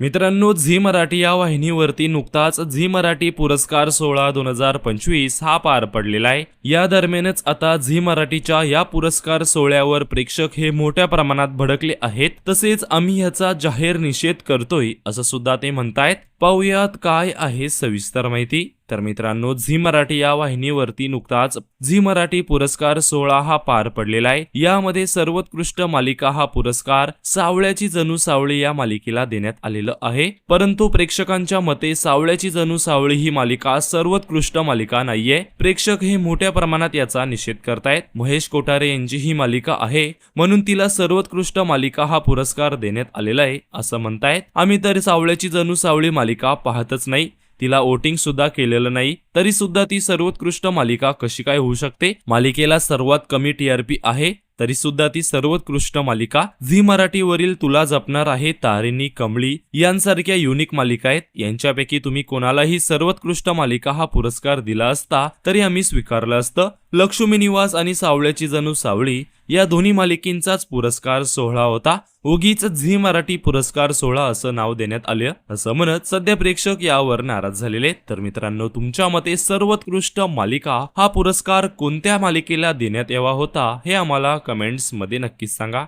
मित्रांनो झी मराठी या वाहिनीवरती नुकताच झी मराठी पुरस्कार सोहळा दोन हजार पंचवीस हा पार पडलेला आहे. या दरम्यानच आता झी मराठीच्या या पुरस्कार सोहळ्यावर प्रेक्षक हे मोठ्या प्रमाणात भडकले आहेत. तसेच आम्ही ह्याचा जाहीर निषेध करतोय असं सुद्धा ते म्हणतायत. पाहुयात काय आहे सविस्तर माहिती. तर मित्रांनो झी मराठी या वाहिनीवरती नुकताच झी मराठी पुरस्कार सोहळा हा पार पडलेला आहे. यामध्ये सर्वोत्कृष्ट मालिका हा पुरस्कार सावळ्याची जणू सावळी या मालिकेला देण्यात आलेलं आहे. परंतु प्रेक्षकांच्या मते सावळ्याची जणू सावळी ही मालिका सर्वोत्कृष्ट मालिका नाहीये. प्रेक्षक हे मोठ्या प्रमाणात याचा निषेध करतायत. महेश कोठारे यांची ही मालिका आहे म्हणून तिला सर्वोत्कृष्ट मालिका हा पुरस्कार देण्यात आलेला आहे असं म्हणतायत. आम्ही तर सावळ्याची जणू सावळी मालिका पाहतच नाही. तिला वोटिंग सुद्धा केलेलं नाही. तरी सुद्धा ती सर्वोत्कृष्ट मालिका कशी काय होऊ शकते? मालिकेला सर्वात कमी टीआरपी आहे. तरी सुद्धा ती सर्वोत्कृष्ट मालिका झी मराठीवरील तुला जपणार आहे तारिणी कमळी यांसारख्या युनिक मालिका आहेत. यांच्यापैकी तुम्ही कोणालाही सर्वोत्कृष्ट मालिका हा पुरस्कार दिला असता तरी आम्ही स्वीकारलं असतं. लक्ष्मी निवास आणि सावळ्याची जणू सावळी या दोन्ही मालिकेंचाच पुरस्कार सोहळा होता. उगीच झी मराठी पुरस्कार सोहळा असं नाव देण्यात आलं असं म्हणत सध्या प्रेक्षक यावर नाराज झालेले तर मित्रांनो तुमच्या मते सर्वोत्कृष्ट मालिका हा पुरस्कार कोणत्या मालिकेला देण्यात यावा होता हे आम्हाला कमेंट्समध्ये नक्कीच सांगा.